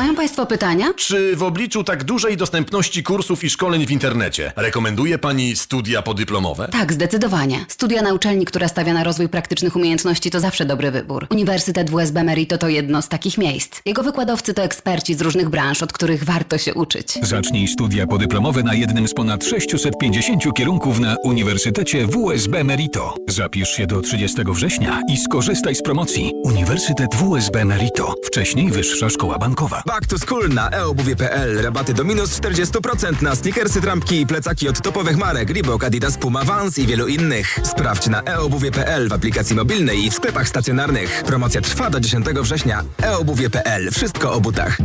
mają Państwo pytania? Czy w obliczu tak dużej dostępności kursów i szkoleń w internecie rekomenduje Pani studia podyplomowe? Tak, zdecydowanie. Studia na uczelni, która stawia na rozwój praktycznych umiejętności, to zawsze dobry wybór. Uniwersytet WSB Merito to jedno z takich miejsc. Jego wykładowcy to eksperci z różnych branż, od których warto się uczyć. Zacznij studia podyplomowe na jednym z ponad 650 kierunków na Uniwersytecie WSB Merito. Zapisz się do 30 września i skorzystaj z promocji. Uniwersytet WSB Merito. Wcześniej Wyższa Szkoła Bankowa. Back to school na eobuwie.pl. Rabaty do minus 40% na sneakersy, trampki i plecaki od topowych marek Reebok, Adidas, Puma, Vans i wielu innych. Sprawdź na eobuwie.pl w aplikacji mobilnej i w sklepach stacjonarnych. Promocja trwa do 10 września. eobuwie.pl. Wszystko o butach.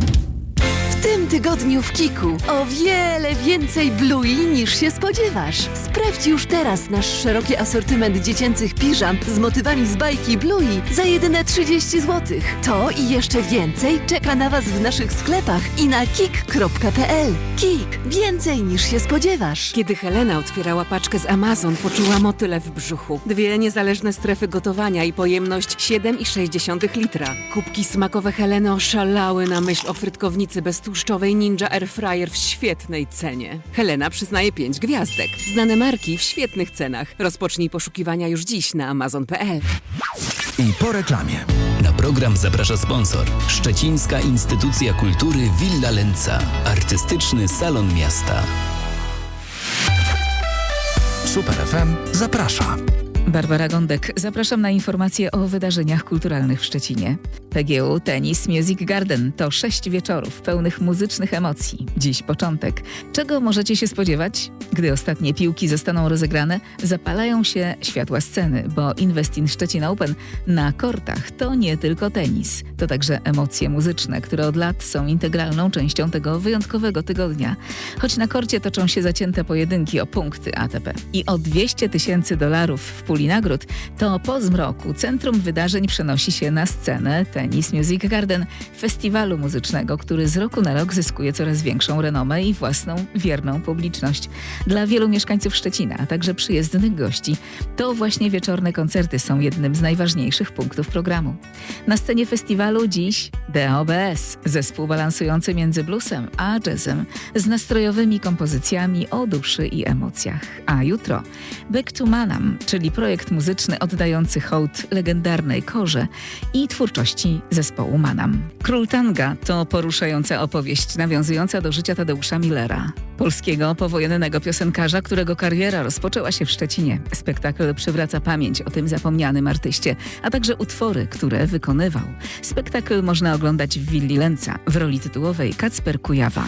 Tygodniu w Kiku o wiele więcej Bluey niż się spodziewasz. Sprawdź już teraz nasz szeroki asortyment dziecięcych piżam z motywami z bajki Bluey za jedyne 30 zł. To i jeszcze więcej czeka na Was w naszych sklepach i na kik.pl. Kik. Więcej niż się spodziewasz. Kiedy Helena otwierała paczkę z Amazon, poczuła motyle w brzuchu. Dwie niezależne strefy gotowania i pojemność 7,6 litra. Kubki smakowe Heleny oszalały na myśl o frytkownicy beztłuszczowej Ninja Air Fryer w świetnej cenie. Helena przyznaje 5 gwiazdek. Znane marki w świetnych cenach. Rozpocznij poszukiwania już dziś na amazon.pl. I po reklamie. Na program zaprasza sponsor. Szczecińska Instytucja Kultury Villa Lenca. Artystyczny salon miasta. Super FM zaprasza. Barbara Gądek, zapraszam na informacje o wydarzeniach kulturalnych w Szczecinie. PGU Tennis Music Garden to sześć wieczorów pełnych muzycznych emocji. Dziś początek. Czego możecie się spodziewać? Gdy ostatnie piłki zostaną rozegrane, zapalają się światła sceny, bo Investin Szczecin Open na kortach to nie tylko tenis. To także emocje muzyczne, które od lat są integralną częścią tego wyjątkowego tygodnia. Choć na korcie toczą się zacięte pojedynki o punkty ATP. I o 200 tysięcy dolarów w puli nagród, to po zmroku Centrum Wydarzeń przenosi się na scenę Tennis Music Garden, festiwalu muzycznego, który z roku na rok zyskuje coraz większą renomę i własną, wierną publiczność. Dla wielu mieszkańców Szczecina, a także przyjezdnych gości, to właśnie wieczorne koncerty są jednym z najważniejszych punktów programu. Na scenie festiwalu dziś DOBS, zespół balansujący między bluesem a jazzem, z nastrojowymi kompozycjami o duszy i emocjach. A jutro Back to Manam, czyli projekt muzyczny oddający hołd legendarnej korze i twórczości zespołu Manam. Król Tanga to poruszająca opowieść nawiązująca do życia Tadeusza Millera, polskiego powojennego piosenkarza, którego kariera rozpoczęła się w Szczecinie. Spektakl przywraca pamięć o tym zapomnianym artyście, a także utwory, które wykonywał. Spektakl można oglądać w Willi Lenca w roli tytułowej Kacper Kujawa.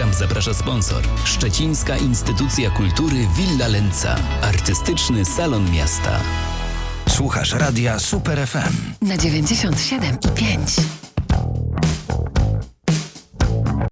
Program zaprasza sponsor. Szczecińska Instytucja Kultury Villa Lenca. Artystyczny salon miasta. Słuchasz radia Super FM. Na 97 i 5.